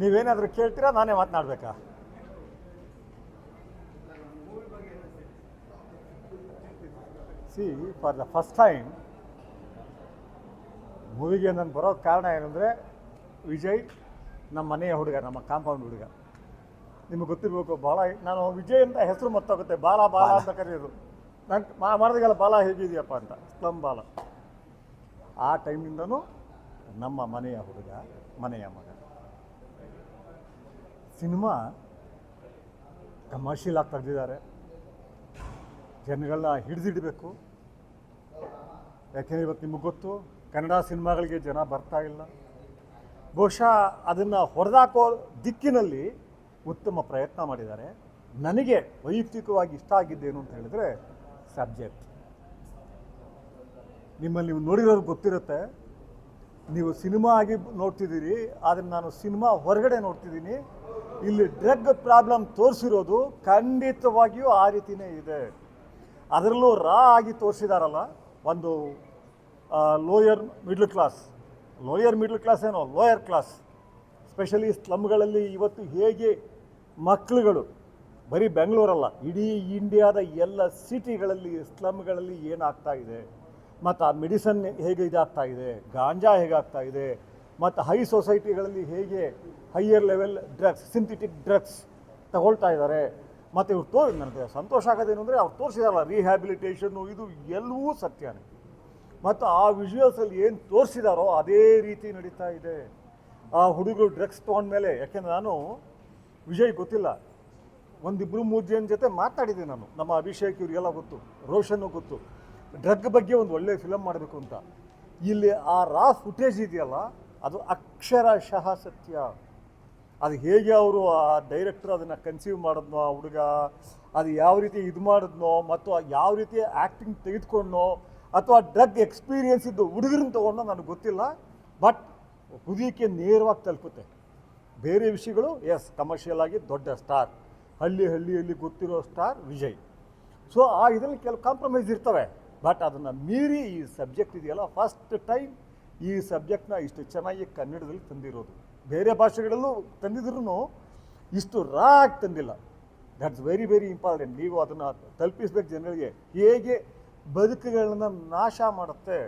ನೀವೇನಾದರೂ ಕೇಳ್ತೀರಾ? ನಾನೇ ಮಾತನಾಡ್ಬೇಕಾ? See for the first time ಮೂವಿಗೆ ನಾನು ಬರೋ ಕಾರಣ ಏನಂದರೆ, ವಿಜಯ್ ನಮ್ಮ ಮನೆಯ ಹುಡುಗ, ನಮ್ಮ ಕಾಂಪೌಂಡ್ ಹುಡುಗ. ನಿಮಗೆ ಗೊತ್ತಿರಬೇಕು ಭಾಳ ನಾನು ವಿಜಯ್ ಅಂತ ಹೆಸರು ಮತ್ತೋಗುತ್ತೆ. ಬಾಲ ಬಾಲ ಅಂತ ಕರೆಯೋದು ನಂಗೆ ಮಾಡಿದಾಗೆಲ್ಲ ಬಾಲ ಹೇಗಿದೆಯಪ್ಪ ಅಂತ. ಸ್ಲಮ್ ಬಾಲ. ಆ ಟೈಮಿಂದನೂ ನಮ್ಮ ಮನೆಯ ಹುಡುಗ, ಮನೆಯ ಮಗ. ಸಿನಿಮಾ ಕಮರ್ಷಿಯಲ್ ಆಗಿ ತೆಗೆದಿದ್ದಾರೆ. ಜನಗಳನ್ನ ಹಿಡಿದಿಡಬೇಕು. ಯಾಕೆಂದರೆ ಇವತ್ತು ನಿಮಗೆ ಗೊತ್ತು, ಕನ್ನಡ ಸಿನಿಮಾಗಳಿಗೆ ಜನ ಬರ್ತಾ ಇಲ್ಲ. ಬಹುಶಃ ಅದನ್ನು ಹೊಡೆದಾಕೋ ದಿಕ್ಕಿನಲ್ಲಿ ಉತ್ತಮ ಪ್ರಯತ್ನ ಮಾಡಿದ್ದಾರೆ. ನನಗೆ ವೈಯಕ್ತಿಕವಾಗಿ ಇಷ್ಟ ಆಗಿದ್ದೇನು ಅಂತ ಹೇಳಿದರೆ ಸಬ್ಜೆಕ್ಟ್. ನಿಮ್ಮಲ್ಲಿ ನೀವು ನೋಡಿರೋದು ಗೊತ್ತಿರುತ್ತೆ. ನೀವು ಸಿನಿಮಾ ಆಗಿ ನೋಡ್ತಿದ್ದೀರಿ, ಆದರೆ ನಾನು ಸಿನಿಮಾ ಹೊರಗಡೆ ನೋಡ್ತಿದ್ದೀನಿ. ಇಲ್ಲಿ ಡ್ರಗ್ ಪ್ರಾಬ್ಲಮ್ ತೋರಿಸಿರೋದು ಖಂಡಿತವಾಗಿಯೂ ಆ ರೀತಿನೇ ಇದೆ. ಅದರಲ್ಲೂ ರಾ ಆಗಿ ತೋರಿಸಿದಾರಲ್ಲ, ಒಂದು lower middle class lower middle class ಏನೋ ಲೋಯರ್ ಕ್ಲಾಸ್ ಸ್ಪೆಷಲಿ ಸ್ಲಮ್ಗಳಲ್ಲಿ ಇವತ್ತು ಹೇಗೆ ಮಕ್ಕಳುಗಳು ಬರೀ ಬೆಂಗಳೂರಲ್ಲ, ಇಡೀ ಇಂಡಿಯಾದ ಎಲ್ಲ ಸಿಟಿಗಳಲ್ಲಿ ಸ್ಲಮ್ಗಳಲ್ಲಿ ಏನಾಗ್ತಾ ಇದೆ? ಮತ್ತು ಆ ಮೆಡಿಸನ್ ಹೇಗೆ ಇದಾಗ್ತಾ ಇದೆ? ಗಾಂಜಾ ಹೇಗಾಗ್ತಾ ಇದೆ? ಮತ್ತು ಹೈ ಸೊಸೈಟಿಗಳಲ್ಲಿ ಹೇಗೆ higher level drugs synthetic drugs ತಗೊಳ್ತಾ ಇದ್ದಾರೆ ಮತ್ತು ಇವ್ರು ತೋ ನನಗೆ ಸಂತೋಷ ಆಗೋದೇನು ಅಂದರೆ ಅವ್ರು ತೋರಿಸಿದಾರಲ್ಲ ರಿಹ್ಯಾಬಿಲಿಟೇಷನ್ನು ಇದು ಎಲ್ಲವೂ ಸತ್ಯನೇ. ಮತ್ತು ಆ ವಿಜುವಲ್ಸಲ್ಲಿ ಏನು ತೋರಿಸಿದಾರೋ ಅದೇ ರೀತಿ ನಡೀತಾ ಇದೆ. ಆ ಹುಡುಗರು ಡ್ರಗ್ಸ್ ತೊಗೊಂಡ್ಮೇಲೆ, ಯಾಕೆಂದ್ರೆ ನಾನು ವಿಜಯ್ ಗೊತ್ತಿಲ್ಲ. ಒಂದಿಬ್ಬರು ಮೂರು ಜನ ಜೊತೆ ಮಾತಾಡಿದೆ ನಾನು. ನಮ್ಮ ಅಭಿಷೇಕ್ ಇವರಿಗೆಲ್ಲ ಗೊತ್ತು, ರೋಷನ್ನು ಗೊತ್ತು. ಡ್ರಗ್ ಬಗ್ಗೆ ಒಂದು ಒಳ್ಳೆ ಫಿಲಮ್ ಮಾಡಬೇಕು ಅಂತ. ಇಲ್ಲಿ ಆ ರಾ ಫುಟೇಜ್ ಇದೆಯಲ್ಲ, ಅದು ಅಕ್ಷರಶಃ ಸತ್ಯ. ಅದು ಹೇಗೆ ಅವರು ಆ ಡೈರೆಕ್ಟರ್ ಅದನ್ನು ಕನ್ಸೀವ್ ಮಾಡಿದ್ನೋ, ಆ ಹುಡುಗ ಅದು ಯಾವ ರೀತಿ ಇದು ಮಾಡಿದ್ನೋ ಮತ್ತು ಯಾವ ರೀತಿ ಆ್ಯಕ್ಟಿಂಗ್ ತೆಗೆದುಕೊಂಡ್ನೋ ಅಥವಾ ಡ್ರಗ್ ಎಕ್ಸ್ಪೀರಿಯನ್ಸ್ ಇದ್ದು ಹುಡುಗರನ್ನ ತೊಗೊಂಡೋ ನನಗೆ ಗೊತ್ತಿಲ್ಲ. ಬಟ್ ಹುದಿಕೆ ನೇರವಾಗಿ ತಲುಪುತ್ತೆ. ಬೇರೆ ವಿಷಯಗಳು ಎಸ್ ಕಮರ್ಷಿಯಲ್ ಆಗಿ ದೊಡ್ಡ ಸ್ಟಾರ್ ಹಳ್ಳಿ ಹಳ್ಳಿಯಲ್ಲಿ ಗೊತ್ತಿರೋ ಸ್ಟಾರ್ ವಿಜಯ್. ಸೊ ಆ ಇದರಲ್ಲಿ ಕೆಲವು ಕಾಂಪ್ರಮೈಸ್ ಇರ್ತವೆ. ಬಟ್ ಅದನ್ನು ಮೀರಿ ಈ ಸಬ್ಜೆಕ್ಟ್ ಇದೆಯಲ್ಲ ಫಸ್ಟ್ ಟೈಮ್ ಈ ಸಬ್ಜೆಕ್ಟ್ನ ಇಷ್ಟು ಚೆನ್ನಾಗಿ ಕನ್ನಡದಲ್ಲಿ ತಂದಿರೋದು. ಬೇರೆ ಭಾಷೆಗಳಲ್ಲೂ ತಂದಿದ್ರು ಇಷ್ಟು ರಾ ಆಗಿ ತಂದಿಲ್ಲ. ದಟ್ಸ್ ವೆರಿ ವೆರಿ ಇಂಪಾರ್ಟೆಂಟ್ ನೀವು ಅದನ್ನು ತಲುಪಿಸ್ಬೇಕು ಜನಗಳಿಗೆ ಹೇಗೆ ಬದುಕುಗಳನ್ನ ನಾಶ ಮಾಡುತ್ತೆ.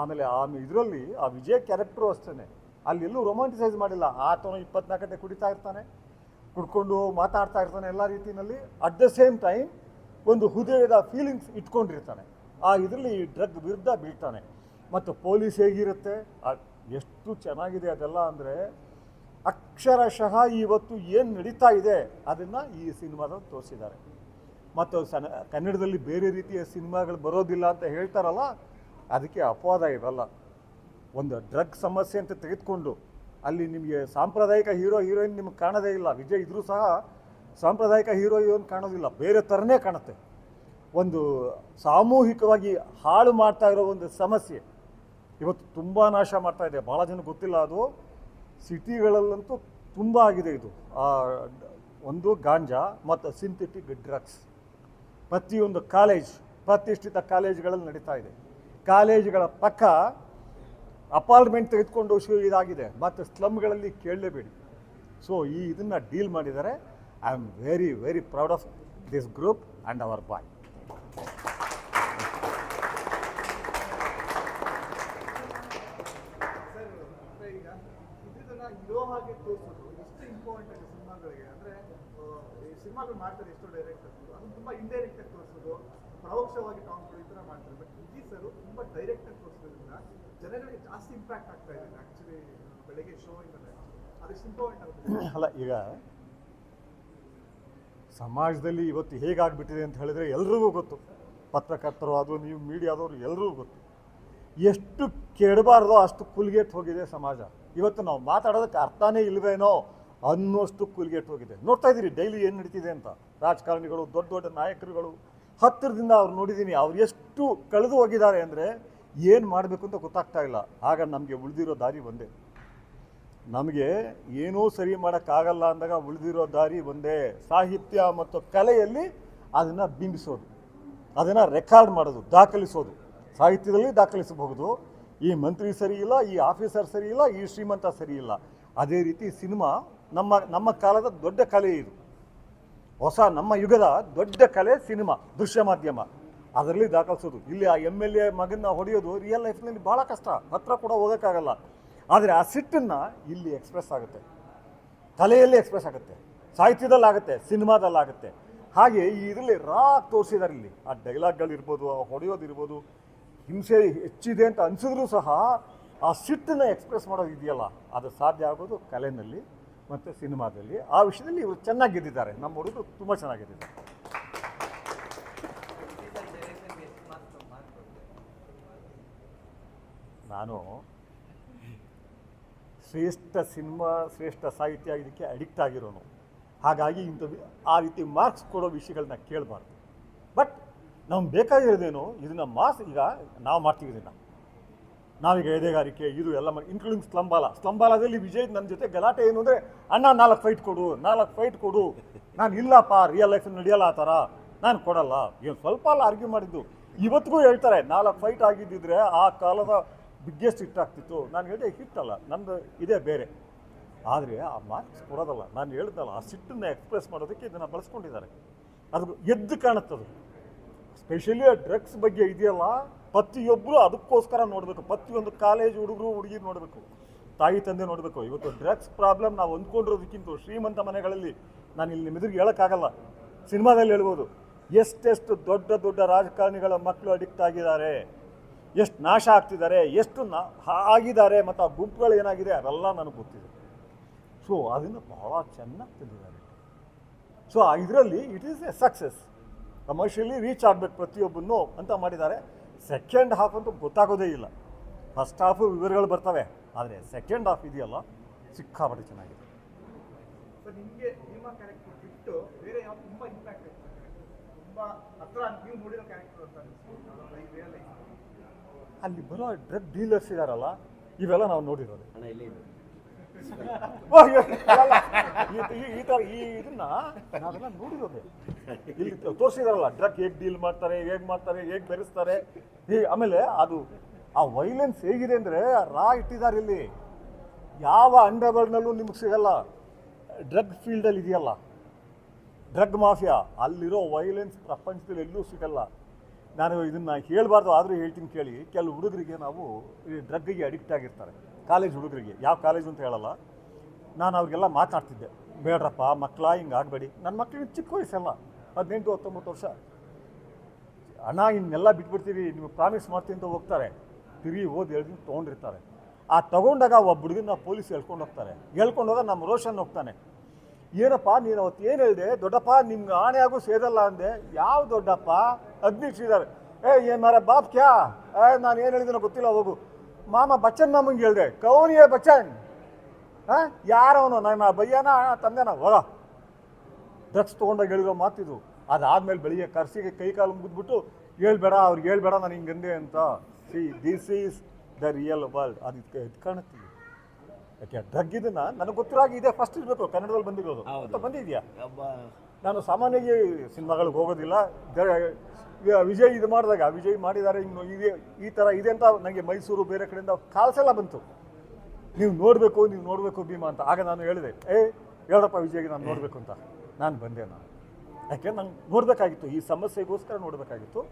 ಆಮೇಲೆ ಆ ಇದರಲ್ಲಿ ಆ ವಿಜಯ್ ಕ್ಯಾರೆಕ್ಟ್ರು ಅಷ್ಟೇ ಅಲ್ಲಿ ಎಲ್ಲೂ ರೊಮ್ಯಾಂಟಿಸೈಸ್ ಮಾಡಿಲ್ಲ. ಆತನು ಇಪ್ಪತ್ನಾಲ್ಕು ಗಂಟೆ ಕುಡಿತಾ ಇರ್ತಾನೆ. ಕುಡ್ಕೊಂಡು ಮಾತಾಡ್ತಾ ಇರ್ತಾನೆ ಎಲ್ಲ ರೀತಿಯಲ್ಲಿ. ಅಟ್ ದ ಸೇಮ್ ಟೈಮ್ ಒಂದು ಹೃದಯದ ಫೀಲಿಂಗ್ಸ್ ಇಟ್ಕೊಂಡಿರ್ತಾನೆ. ಆ ಇದರಲ್ಲಿ ಡ್ರಗ್ ವಿರುದ್ಧ ಬೀಳ್ತಾನೆ. ಮತ್ತು ಪೊಲೀಸ್ ಹೇಗಿರುತ್ತೆ? ಎಷ್ಟು ಚೆನ್ನಾಗಿದೆ ಅದೆಲ್ಲ ಅಂದರೆ ಅಕ್ಷರಶಃ ಇವತ್ತು ಏನು ನಡೀತಾ ಇದೆ ಅದನ್ನು ಈ ಸಿನಿಮಾದಲ್ಲಿ ತೋರಿಸಿದ್ದಾರೆ. ಮತ್ತು ಸನ, ಕನ್ನಡದಲ್ಲಿ ಬೇರೆ ರೀತಿಯ ಸಿನಿಮಾಗಳು ಬರೋದಿಲ್ಲ ಅಂತ ಹೇಳ್ತಾರಲ್ಲ, ಅದಕ್ಕೆ ಅಪವಾದ ಇರಲ್ಲ ಒಂದು ಡ್ರಗ್ ಸಮಸ್ಯೆ ಅಂತ ತೆಗೆದುಕೊಂಡು ಅಲ್ಲಿ ನಿಮಗೆ ಸಾಂಪ್ರದಾಯಿಕ ಹೀರೋ, ಹೀರೋಯಿನ್ ನಿಮ್ಗೆ ಕಾಣೋದೇ ಇಲ್ಲ, ವಿಜಯ್ ಇದ್ರೂ ಸಹ ಸಾಂಪ್ರದಾಯಿಕ ಹೀರೋ, ಹೀರೋಯಿನ್ ಕಾಣೋದಿಲ್ಲ, ಬೇರೆ ಥರನೇ ಕಾಣುತ್ತೆ. ಒಂದು ಸಾಮೂಹಿಕವಾಗಿ ಹಾಳು ಮಾಡ್ತಾ ಇರೋ ಒಂದು ಸಮಸ್ಯೆ. ಇವತ್ತು ತುಂಬ ನಾಶ ಮಾಡ್ತಾ ಇದೆ. ಭಾಳ ಜನ ಗೊತ್ತಿಲ್ಲ ಅದು. ಸಿಟಿಗಳಲ್ಲಂತೂ ತುಂಬ ಆಗಿದೆ ಇದು. ಒಂದು ಗಾಂಜಾ ಮತ್ತು ಸಿಂಥೆಟಿಕ್ ಡ್ರಗ್ಸ್. ಪ್ರತಿಯೊಂದು ಕಾಲೇಜ್, ಪ್ರತಿಷ್ಠಿತ ಕಾಲೇಜ್ಗಳಲ್ಲಿ ನಡೀತಾ ಇದೆ. ಕಾಲೇಜುಗಳ ಪಕ್ಕ ಅಪಾರ್ಟ್ಮೆಂಟ್ ತೆಗೆದುಕೊಂಡು ಇದಾಗಿದೆ. ಮತ್ತು ಸ್ಲಮ್ಗಳಲ್ಲಿ ಕೇಳಲೇಬೇಡಿ. ಸೊ ಈ ಇದನ್ನು ಡೀಲ್ ಮಾಡಿದ್ದಾರೆ. I am very very proud of this group and our boy sir ಅಂದ್ರೆ ಈಗ ಇದನ್ನ ಇರೋ ಹಾಗೆ ತೋರಿಸೋದು. ಎಷ್ಟು ಇಂಪಾರ್ಟೆಂಟ್ ಆಗಿದೆ ಸಿನಿಮಾಗಳಿಗೆ. ಅಂದ್ರೆ ಸಿನಿಮಾಗಳು ಮಾಡ್ತಾರೆ ಎಷ್ಟೋ ಡೈರೆಕ್ಟರ್ ಅದು ತುಂಬಾ ಇಂಡೈರೆಕ್ಟ್ ಆಗಿ ತೋರಿಸೋದು. ಪರೋಕ್ಷವಾಗಿ ತಗೊಂಡ್ಬಿಡು ಈ ತರ ಮಾಡ್ತಾರೆ. ಬಟ್ ಇಜಿ ಸರ್ ತುಂಬಾ ಡೈರೆಕ್ಟ್ ಆಗಿ ತೋರಿಸೋದ್ರಿಂದ ಜನಗಳಿಗೆ ಜಾಸ್ತಿ ಇಂಪ್ಯಾಕ್ಟ್ ಆಗ್ತಾ ಇದೆ. ಆಕ್ಚುಲಿ ಬೆಳಗ್ಗೆ ಶೋ ಇಂದ ಅದಕ್ಕೆ ಇಂಪಾರ್ಟೆಂಟ್ ಆಗುತ್ತೆ? ಅಲ್ಲ, ಈಗ ಸಮಾಜದಲ್ಲಿ ಇವತ್ತು ಹೇಗಾಗ್ಬಿಟ್ಟಿದೆ ಅಂತ ಹೇಳಿದ್ರೆ ಎಲ್ರಿಗೂ ಗೊತ್ತು. ಪತ್ರಕರ್ತರು ಅದು ನೀವು ಮೀಡಿಯಾದವರು ಎಲ್ರಿಗೂ ಗೊತ್ತು. ಎಷ್ಟು ಕೆಡಬಾರ್ದೋ ಅಷ್ಟು ಕುಲ್ಗೆಟ್ ಹೋಗಿದೆ ಸಮಾಜ. ಇವತ್ತು ನಾವು ಮಾತಾಡೋದಕ್ಕೆ ಅರ್ಥನೇ ಇಲ್ವೇನೋ ಅನ್ನೋಷ್ಟು ಕುಲ್ಗೆಟ್ ಹೋಗಿದೆ. ನೋಡ್ತಾ ಇದ್ದೀರಿ, ಡೈಲಿ ಏನು ನಡೀತಿದೆ ಅಂತ. ರಾಜಕಾರಣಿಗಳು, ದೊಡ್ಡ ದೊಡ್ಡ ನಾಯಕರುಗಳು. ಹತ್ತಿರದಿಂದ ಅವ್ರು ನೋಡಿದ್ದೀನಿ, ಅವ್ರು ಎಷ್ಟು ಕಳೆದು ಹೋಗಿದ್ದಾರೆ ಅಂದರೆ ಏನು ಮಾಡಬೇಕು ಅಂತ ಗೊತ್ತಾಗ್ತಾ ಇಲ್ಲ. ಆಗ ನಮಗೆ ಉಳಿದಿರೋ ದಾರಿ ಒಂದೇ. ನಮಗೆ ಏನೂ ಸರಿ ಮಾಡೋಕ್ಕಾಗಲ್ಲ ಅಂದಾಗ ಉಳಿದಿರೋ ದಾರಿ ಒಂದೇ. ಸಾಹಿತ್ಯ ಮತ್ತು ಕಲೆಯಲ್ಲಿ ಅದನ್ನು ಬಿಂಬಿಸೋದು. ಅದನ್ನು ರೆಕಾರ್ಡ್ ಮಾಡೋದು, ದಾಖಲಿಸೋದು. ಸಾಹಿತ್ಯದಲ್ಲಿ ದಾಖಲಿಸಬಹುದು. ಈ ಮಂತ್ರಿ ಸರಿ ಇಲ್ಲ, ಈ ಆಫೀಸರ್ ಸರಿ ಇಲ್ಲ, ಈ ಶ್ರೀಮಂತ ಸರಿ ಇಲ್ಲ. ಅದೇ ರೀತಿ ಸಿನಿಮಾ ನಮ್ಮ ನಮ್ಮ ಕಾಲದ ದೊಡ್ಡ ಕಲೆ ಇದು. ಹೊಸ ನಮ್ಮ ಯುಗದ ದೊಡ್ಡ ಕಲೆ ಸಿನಿಮಾ, ದೃಶ್ಯ ಮಾಧ್ಯಮ. ಅದರಲ್ಲಿ ದಾಖಲಿಸೋದು. ಇಲ್ಲಿ ಆ ಎಂ ಎಲ್ ಎ ಮಗನ್ನ ಹೊಡೆಯೋದು ರಿಯಲ್ ಲೈಫ್ನಲ್ಲಿ ಭಾಳ ಕಷ್ಟ. ಹತ್ರ ಕೂಡ ಹೋಗೋಕ್ಕಾಗಲ್ಲ. ಆದರೆ ಆ ಸಿಟ್ಟನ್ನು ಇಲ್ಲಿ ಎಕ್ಸ್ಪ್ರೆಸ್ ಆಗುತ್ತೆ. ಕಲೆಯಲ್ಲಿ ಎಕ್ಸ್ಪ್ರೆಸ್ ಆಗುತ್ತೆ. ಸಾಹಿತ್ಯದಲ್ಲಾಗುತ್ತೆ, ಸಿನಿಮಾದಲ್ಲಾಗುತ್ತೆ. ಹಾಗೆ ಇದರಲ್ಲಿ ರಾ ತೋರಿಸಿದ್ದಾರೆ ಇಲ್ಲಿ. ಆ ಡೈಲಾಗ್ಗಳಿರ್ಬೋದು ಆ ಹೊಡೆಯೋದಿರ್ಬೋದು ಹಿಂಸೆ ಹೆಚ್ಚಿದೆ ಅಂತ ಅನಿಸಿದ್ರು ಸಹ ಆ ಸಿಟ್ಟನ್ನು ಎಕ್ಸ್ಪ್ರೆಸ್ ಮಾಡೋದು ಇದೆಯಲ್ಲ, ಅದು ಸಾಧ್ಯ ಆಗೋದು ಕಲೆನಲ್ಲಿ ಮತ್ತು ಸಿನಿಮಾದಲ್ಲಿ. ಆ ವಿಷಯದಲ್ಲಿ ಇವರು ಚೆನ್ನಾಗಿ ಗೆದ್ದಿದ್ದಾರೆ. ನಮ್ಮ ಹುಡುಗರು ತುಂಬ ಚೆನ್ನಾಗಿ ಗೆದ್ದಿದ್ದಾರೆ. ನಾನು ಶ್ರೇಷ್ಠ ಸಿನಿಮಾ, ಶ್ರೇಷ್ಠ ಸಾಹಿತ್ಯ ಇದಕ್ಕೆ ಅಡಿಕ್ಟ್ ಆಗಿರೋನು. ಹಾಗಾಗಿ ಇಂಥ ಆ ರೀತಿ ಮಾರ್ಕ್ಸ್ ಕೊಡೋ ವಿಷಯಗಳನ್ನ ಕೇಳಬಾರ್ದು. ನಮ್ಗೆ ಬೇಕಾಗಿರೋದೇನು ಇದನ್ನ ಮಾಸ್ ಈಗ ನಾವು ಮಾಡ್ತೀವಿ ಇದನ್ನು. ನಾವೀಗ ಎದೆಗಾರಿಕೆ, ಇದು ಎಲ್ಲ ಮಾಡಿ ಇನ್ಕ್ಲೂಡಿಂಗ್ ಸ್ಲಂಬಾಲ ಸ್ಲಂಬಾಲದಲ್ಲಿ ವಿಜಯ್ ನನ್ನ ಜೊತೆ ಗಲಾಟೆ ಏನು ಅಂದರೆ, ಅಣ್ಣ, ನಾಲ್ಕು ಫೈಟ್ ಕೊಡು, ನಾಲ್ಕು ಫೈಟ್ ಕೊಡು. ನಾನು ಇಲ್ಲಪ್ಪ ರಿಯಲ್ ಲೈಫ್ ನಡೆಯಲ್ಲ ಆ ಥರ. ನಾನು ಕೊಡಲ್ಲ. ಏನು ಸ್ವಲ್ಪ ಅಲ್ಲ ಆರ್ಗ್ಯೂ ಮಾಡಿದ್ದು. ಇವತ್ತಿಗೂ ಹೇಳ್ತಾರೆ, ನಾಲ್ಕು ಫೈಟ್ ಆಗಿದ್ದಿದ್ರೆ ಆ ಕಾಲದ ಬಿಗ್ಗೆಸ್ಟ್ ಹಿಟ್ ಆಗ್ತಿತ್ತು. ನಾನು ಹೇಳಿದೆ ಹಿಟ್ ಅಲ್ಲ, ನಂದು ಇದೇ ಬೇರೆ. ಆದರೆ ಆ ಮಾರ್ಕ್ಸ್ ಕೊಡೋದಲ್ಲ. ನಾನು ಹೇಳ್ದಲ್ಲ, ಆ ಸಿಟ್ಟನ್ನು ಎಕ್ಸ್ಪ್ರೆಸ್ ಮಾಡೋದಕ್ಕೆ ಇದನ್ನು ಬಳಸ್ಕೊಂಡಿದ್ದಾರೆ. ಅದು ಎದ್ದು ಕಾಣುತ್ತದು. ಸ್ಪೆಷಲಿ ಆ ಡ್ರಗ್ಸ್ ಬಗ್ಗೆ ಇದೆಯಲ್ಲ ಪ್ರತಿಯೊಬ್ಬರು ಅದಕ್ಕೋಸ್ಕರ ನೋಡಬೇಕು. ಪ್ರತಿಯೊಂದು ಕಾಲೇಜ್ ಹುಡುಗರು ಹುಡುಗಿ ನೋಡಬೇಕು. ತಾಯಿ, ತಂದೆ ನೋಡಬೇಕು. ಇವತ್ತು ಡ್ರಗ್ಸ್ ಪ್ರಾಬ್ಲಮ್ ನಾವು ಅಂದ್ಕೊಂಡಿರೋದಕ್ಕಿಂತ ಶ್ರೀಮಂತ ಮನೆಗಳಲ್ಲಿ ನಾನು ಇಲ್ಲಿ ನಿಮ್ಮೆದುರಿಗೆ ಹೇಳೋಕ್ಕಾಗಲ್ಲ. ಸಿನಿಮಾದಲ್ಲಿ ಹೇಳ್ಬೋದು. ಎಷ್ಟೆಷ್ಟು ದೊಡ್ಡ ದೊಡ್ಡ ರಾಜಕಾರಣಿಗಳ ಮಕ್ಕಳು ಅಡಿಕ್ಟ್ ಆಗಿದ್ದಾರೆ. ಎಷ್ಟು ನಾಶ ಆಗ್ತಿದ್ದಾರೆ. ಎಷ್ಟು ನಾ ಆಗಿದ್ದಾರೆ. ಮತ್ತು ಆ ಗುಂಪುಗಳು ಏನಾಗಿದೆ? ಅದೆಲ್ಲ ನನಗೆ ಗೊತ್ತಿದೆ. ಸೊ ಅದನ್ನು ಭಾಳ ಚೆನ್ನಾಗಿ ತಿಳಿದಿದ್ದಾರೆ. ಸೊ ಇದರಲ್ಲಿ it is a success commercially reach ಆಗಬೇಕು ಪ್ರತಿಯೊಬ್ಬನೂ ಅಂತ ಮಾಡಿದ್ದಾರೆ. ಸೆಕೆಂಡ್ ಹಾಫ್ ಅಂತೂ ಗೊತ್ತಾಗೋದೇ ಇಲ್ಲ. ಫಸ್ಟ್ ಹಾಫು ವಿವರಗಳು ಬರ್ತವೆ. ಆದರೆ ಸೆಕೆಂಡ್ ಹಾಫ್ ಇದೆಯಲ್ಲ ಸಿಕ್ಕಾಪಟ್ಟೆ ಚೆನ್ನಾಗಿದೆ. ಅಲ್ಲಿ ಬರೋ ಡ್ರಗ್ ಡೀಲರ್ಸ್ ಇದಾರಲ್ಲ ಇವೆಲ್ಲ ನಾವು ನೋಡಿರೋದು. ಈ- ಈ- ಈ ಥರ ಈ ಇದನ್ನ ನಾವೆಲ್ಲ ನೋಡಿರೋದೆ. ಇಲ್ಲಿ ತೋರಿಸಿದಾರಲ್ಲ ಡ್ರಗ್ ಹೇಗೆ ಡೀಲ್ ಮಾಡ್ತಾರೆ, ಹೇಗೆ ಮಾಡ್ತಾರೆ, ಹೇಗೆ ಬೆರೆಸ್ತಾರೆ. ಹೀಗೆ ಆಮೇಲೆ ಅದು ಆ ವೈಲೆನ್ಸ್ ಹೇಗಿದೆ ಅಂದರೆ ರಾ ಇಟ್ಟಿದ್ದಾರೆ ಇಲ್ಲಿ. ಯಾವ ಅಂಡರ್ವರ್ಲ್ಡ್ನಲ್ಲೂ ನಿಮ್ಗೆ ಸಿಗಲ್ಲ. ಡ್ರಗ್ ಫೀಲ್ಡಲ್ಲಿ ಇದೆಯಲ್ಲ. ಡ್ರಗ್ ಮಾಫಿಯಾ ಅಲ್ಲಿರೋ ವೈಲೆನ್ಸ್ ಪ್ರಪಂಚದಲ್ಲಿ ಎಲ್ಲೂ ಸಿಗಲ್ಲ. ನಾನು ಇದನ್ನು ಹೇಳಬಾರ್ದು, ಆದರೂ ಹೇಳ್ತೀನಿ ಕೇಳಿ. ಕೆಲವು ಹುಡುಗರಿಗೆ ನಾವು ಈ ಡ್ರಗ್ಗಿಗೆ ಅಡಿಕ್ಟ್ ಆಗಿರ್ತಾರೆ. ಕಾಲೇಜ್ ಹುಡುಗರಿಗೆ. ಯಾವ ಕಾಲೇಜು ಅಂತ ಹೇಳಲ್ಲ. ನಾನು ಅವ್ರಿಗೆಲ್ಲ ಮಾತಾಡ್ತಿದ್ದೆ. ಬೇಡ್ರಪ್ಪ ಮಕ್ಕಳ ಹಿಂಗೆ ಆಗಬೇಡಿ. ನನ್ನ ಮಕ್ಕಳಿಗೆ ಚಿಕ್ಕ ವಯಸ್ಸಲ್ಲ, ಹದಿನೆಂಟು, ಹತ್ತೊಂಬತ್ತು ವರ್ಷ. ಹಣ ಇನ್ನೆಲ್ಲ ಬಿಟ್ಬಿಡ್ತೀವಿ, ನೀವು ಪ್ರಾಮಿಸ್ ಮಾಡ್ತೀನಿ ಅಂತ ಹೋಗ್ತಾರೆ. ತಿರುಗಿ ಓದಿ ಎಳ್ದು ತೊಗೊಂಡಿರ್ತಾರೆ. ಆ ತಗೊಂಡಾಗ ಒಬ್ಬ ಹುಡುಗನ ಪೊಲೀಸ್ ಹೇಳ್ಕೊಂಡು ಹೋಗ್ತಾರೆ. ಹೇಳ್ಕೊಂಡು ಹೋದಾಗ ನಮ್ಮ ರೋಷನ್ ಹೋಗ್ತಾನೆ. ಏನಪ್ಪ, ನೀನು ಅವತ್ತು ಏನು ಹೇಳಿದೆ? ದೊಡ್ಡಪ್ಪ, ನಿಮ್ಗೆ ಆಣೆ ಆಗೋ ಸೇದಲ್ಲ ಅಂದೆ. ಯಾವ ದೊಡ್ಡಪ್ಪ? ಹದಿನಿಟ್ಟಿದ್ದಾರೆ ಏ ಏನು ಮಾರ ಬಾಪ್ ಕ್ಯಾ? ಏ, ನಾನು ಏನು ಹೇಳಿದ್ದೀನೋ ಗೊತ್ತಿಲ್ಲ, ಹೋಗು. ಮಾಮ ಬಚ್ಚನ್ ಮಾಮಂಗೆ ಹೇಳಿದೆ, ಕೌನಿಯೇ ಬಚ್ಚನ್. ಹಾಂ? ಯಾರವನು? ನನ್ನ ಬಯ್ಯನ ತಂದೆನ? ಹೋಗ. ಡ್ರಗ್ಸ್ ತೊಗೊಂಡಾಗ ಹೇಳಿರೋ ಮಾತಿದು. ಅದಾದ್ಮೇಲೆ ಬೆಳಿಗ್ಗೆ ಕರ್ಸಿಗೆ ಕೈ ಕಾಲು ಮುಗಿದ್ಬಿಟ್ಟು ಹೇಳ್ಬೇಡ ಅವ್ರಿಗೆ ಹೇಳ್ಬೇಡ ನಾನು ಹಿಂಗಂದೆ ಅಂತ. See this is the real world ಅದು ಇದು ಇದು ಕಾಣುತ್ತೆ ಯಾಕೆ ಡ್ರಗ್ ಇದನ್ನ ನನಗೆ ಗೊತ್ತಿರಾಗಿ ಹಾಗೆ ಇದೆ. ಫಸ್ಟ್ ಇರಬೇಕು ಕನ್ನಡದಲ್ಲಿ ಬಂದಿರೋದು. ಅಂತ ಬಂದಿದ್ಯಾ? ನಾನು ಸಾಮಾನ್ಯವಾಗಿ ಸಿನಿಮಾಗಳಿಗೆ ಹೋಗೋದಿಲ್ಲ. ವಿಜಯ್ ಇದು ಮಾಡಿದಾಗ ವಿಜಯ್ ಮಾಡಿದ್ದಾರೆ ಇನ್ನು ಇದೆ ಈ ಥರ ಇದೆ ಅಂತ ನನಗೆ ಮೈಸೂರು ಬೇರೆ ಕಡೆಯಿಂದ ಕಾಲ್ಸೆಲ್ಲ ಬಂತು. ನೀವು ನೋಡಬೇಕು ನೀವು ನೋಡಬೇಕು ಭೀಮಾ ಅಂತ. ಆಗ ನಾನು ಹೇಳಿದೆ ಏ ಹೇಳಪ್ಪ ವಿಜಯ್ಗೆ ನಾನು ನೋಡಬೇಕು ಅಂತ. ನಾನು ಬಂದೆ ನಾನು. ಯಾಕೆ? ನಂಗೆ ನೋಡಬೇಕಾಗಿತ್ತು. ಈ ಸಮಸ್ಯೆಗೋಸ್ಕರ ನೋಡಬೇಕಾಗಿತ್ತು.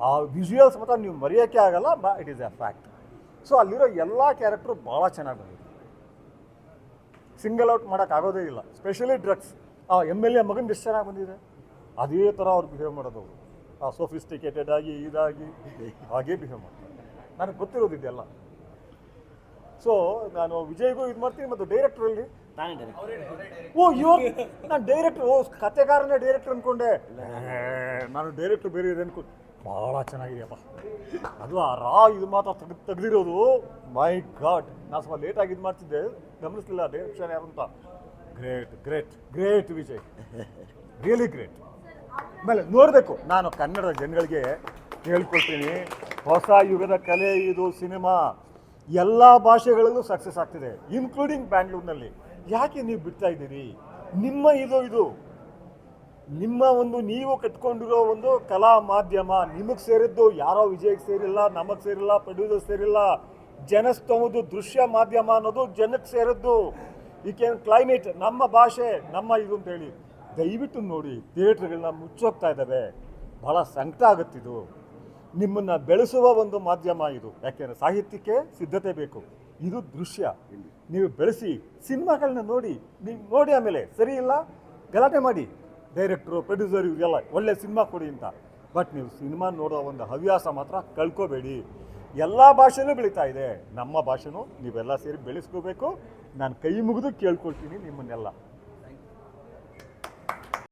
ಆ ವಿಜುವಲ್ಸ್ ಮಾತ್ರ ನೀವು ಮರೆಯೋಕ್ಕೆ ಆಗಲ್ಲ ಬ it is a fact so ಅಲ್ಲಿರೋ ಎಲ್ಲ ಕ್ಯಾರೆಕ್ಟ್ರು ಭಾಳ ಚೆನ್ನಾಗಿ ಬಂದಿದೆ. ಸಿಂಗಲ್ ಔಟ್ ಮಾಡೋಕ್ಕಾಗೋದೇ ಇಲ್ಲ. ಸ್ಪೆಷಲಿ ಡ್ರಗ್ಸ್ ಆ ಎಂ ಎಲ್ ಎ ಮಗನ ಎಷ್ಟು ಚೆನ್ನಾಗಿ ಬಂದಿದೆ? ಅದೇ ಥರ ಅವ್ರು ಬಿಹೇವ್ ಮಾಡೋದವರು ಆ ಸೋಫಿಸ್ಟಿಕೇಟೆಡ್ ಆಗಿ ಇದಾಗಿ ಹಾಗೇ ಬಿಹೇವ್ ಮಾಡ್ತಾರೆ ನನಗೆ ಗೊತ್ತಿರೋದಿದೆಲ್ಲ ಸೊ ನಾನು ವಿಜಯ್ಗೂ ಇದು ಮಾಡ್ತೀನಿ ಮತ್ತು ಡೈರೆಕ್ಟರ್ ಅಲ್ಲಿ. ಓ ಯೋ ನಾನು ಡೈರೆಕ್ಟರ್ ಓ ಕತೆಗಾರನೇ ಡೈರೆಕ್ಟ್ರ್ ಅಂದ್ಕೊಂಡೆ ಏ, ನಾನು ಡೈರೆಕ್ಟರ್ ಬೇರೆ ಇದೆ ಅನ್ಕೊಂಡು ಭಾಳ ಚೆನ್ನಾಗಿದೆಯಪ್ಪ. ಅದು ಆ ರಾ ಇದು ಮಾತ್ರ ತೆಗ್ದು ತೆಗ್ದಿರೋದು. ಮೈ ಗಾಡ್ ನಾನು ಸ್ವಲ್ಪ ಲೇಟಾಗಿ ಇದು ಮಾಡ್ತಿದ್ದೆ. ಗಮನಿಸ್ಲಿಲ್ಲ ಡೈರೆಕ್ಷನ್ ಯಾರು ಅಂತ. Great great great Vijay. Really great ಆಮೇಲೆ ನೋಡಬೇಕು. ನಾನು ಕನ್ನಡದ ಜನಗಳಿಗೆ ಹೇಳ್ಕೊಳ್ತೀನಿ. ಹೊಸ ಯುಗದ ಕಲೆ ಇದು ಸಿನಿಮಾ. ಎಲ್ಲ ಭಾಷೆಗಳಲ್ಲೂ ಸಕ್ಸಸ್ ಆಗ್ತಿದೆ ಇನ್ಕ್ಲೂಡಿಂಗ್ ಬ್ಯಾಂಗ್ಳೂರ್ನಲ್ಲಿ ಯಾಕೆ ನೀವು ಬಿಡ್ತಾ ಇದ್ದೀರಿ? ನಿಮ್ಮ ಇದು ಇದು. ನಿಮ್ಮ ಒಂದು ನೀವು ಕಟ್ಕೊಂಡಿರೋ ಒಂದು ಕಲಾ ಮಾಧ್ಯಮ, ನಿಮಗೆ ಸೇರಿದ್ದು ಯಾರೋ ವಿಜಯಕ್ಕೆ ಸೇರಿಲ್ಲ, ನಮಗೆ ಸೇರಿಲ್ಲ ಪ್ರೊಡ್ಯೂಸರ್ ಸೇರಿಲ್ಲ ಜನಸ್ತಮದು ದೃಶ್ಯ ಮಾಧ್ಯಮ ಅನ್ನೋದು ಜನಕ್ಕೆ ಸೇರಿದ್ದು. ಈ ಕ್ಯಾನ್ ಕ್ಲೈಮೇಟ್ ನಮ್ಮ ಭಾಷೆ, ನಮ್ಮ ಇದು ಅಂತ ಹೇಳಿ ದಯವಿಟ್ಟು ನೋಡಿ ಥಿಯೇಟ್ರ್ಗಳನ್ನ ಮುಚ್ಚೋಗ್ತಾ ಇದ್ದಾವೆ. ಭಾಳ ಸಂಕಟ ಆಗುತ್ತಿದು. ನಿಮ್ಮನ್ನು ಬೆಳೆಸುವ ಒಂದು ಮಾಧ್ಯಮ ಇದು. ಯಾಕೆಂದರೆ ಸಾಹಿತ್ಯಕ್ಕೆ ಸಿದ್ಧತೆ ಬೇಕು. ಇದು ದೃಶ್ಯ. ನೀವು ಬೆಳೆಸಿ ಸಿನಿಮಾಗಳನ್ನ ನೋಡಿ, ನೀವು ನೋಡಿ ಆಮೇಲೆ ಸರಿ ಇಲ್ಲ, ಗಲಾಟೆ ಮಾಡಿ. ಡೈರೆಕ್ಟ್ರು, ಪ್ರೊಡ್ಯೂಸರ್ ಇವರೆಲ್ಲ ಒಳ್ಳೆ ಸಿನಿಮಾ ಕೊಡಿ ಅಂತ. ಬಟ್ ನೀವು ಸಿನಿಮಾ ನೋಡೋ ಒಂದು ಹವ್ಯಾಸ ಮಾತ್ರ ಕಳ್ಕೋಬೇಡಿ. ಎಲ್ಲ ಭಾಷೆನೂ ಬೆಳೀತಾ ಇದೆ. ನಮ್ಮ ಭಾಷೆನೂ ನೀವೆಲ್ಲ ಸೇರಿ ಬೆಳೆಸ್ಕೋಬೇಕು. ನಾನು ಕೈ ಮುಗಿದು ಕೇಳ್ಕೊಳ್ತೀನಿ ನಿಮ್ಮನ್ನೆಲ್ಲ.